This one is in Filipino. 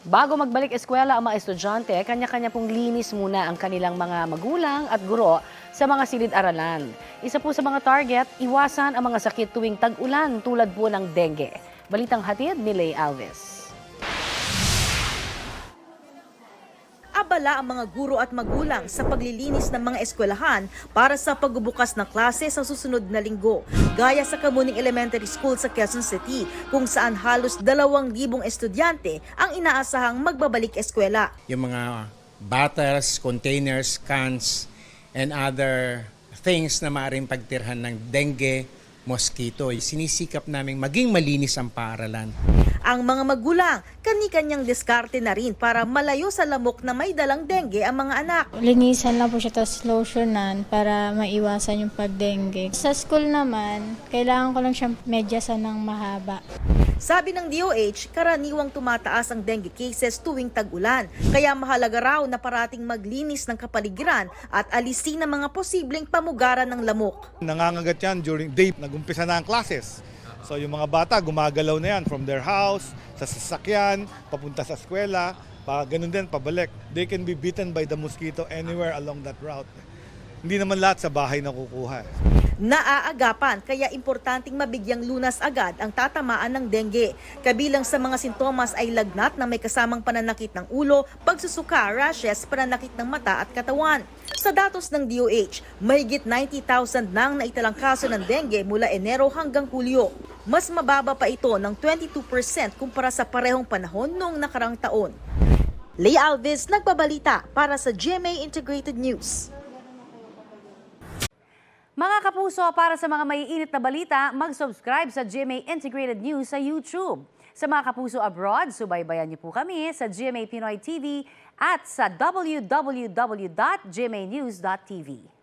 Bago magbalik eskwela ang mga estudyante, kanya-kanya pong linis muna ang kanilang mga magulang at guro sa mga silid-aralan. Isa po sa mga target, iwasan ang mga sakit tuwing tag-ulan tulad po ng dengue. Balitang hatid ni Lay Alves. Abala ang mga guro at magulang sa paglilinis ng mga eskwelahan para sa pagbubukas ng klase sa susunod na linggo. Gaya sa Kamuning Elementary School sa Quezon City, kung saan halos 2,000 estudyante ang inaasahang magbabalik eskwela. yung mga bottles, containers, cans, and other things na maaaring pagtirhan ng dengue, mosquito. Sinisikap namin maging malinis ang paaralan. Ang mga magulang, kani-kanyang diskarte na rin para malayo sa lamok na may dalang dengue ang mga anak. Linisan lang po siya tapos lotionan para maiwasan yung pagdengue. Sa school naman, kailangan ko lang siyang medyasan ng mahaba. Sabi ng DOH, karaniwang tumataas ang dengue cases tuwing tag-ulan. Kaya mahalaga raw na parating maglinis ng kapaligiran at alisin ang mga posibleng pamugaran ng lamok. Nangangagat yan during day, nagumpisa na ang classes. So yung mga bata, gumagalaw na yan from their house, sa sasakyan, papunta sa eskwela, pa, ganun din, pabalik. They can be bitten by the mosquito anywhere along that route. Hindi naman lahat sa bahay nakukuha. Naaagapan kaya importanteng mabigyang lunas agad ang tatamaan ng dengue. Kabilang sa mga sintomas ay lagnat na may kasamang pananakit ng ulo, pagsusuka, rashes, pananakit ng mata at katawan. Sa datos ng DOH, mahigit 90,000 nang naitalang kaso ng dengue mula Enero hanggang Hulyo. Mas mababa pa ito ng 22% kumpara sa parehong panahon noong nakarang taon. Leigh Alves nagbabalita para sa GMA Integrated News. Mga kapuso, para sa mga maiinit na balita, mag-subscribe sa GMA Integrated News sa YouTube. Sa mga kapuso abroad, subaybayan niyo po kami sa GMA Pinoy TV at sa www.gmanews.tv.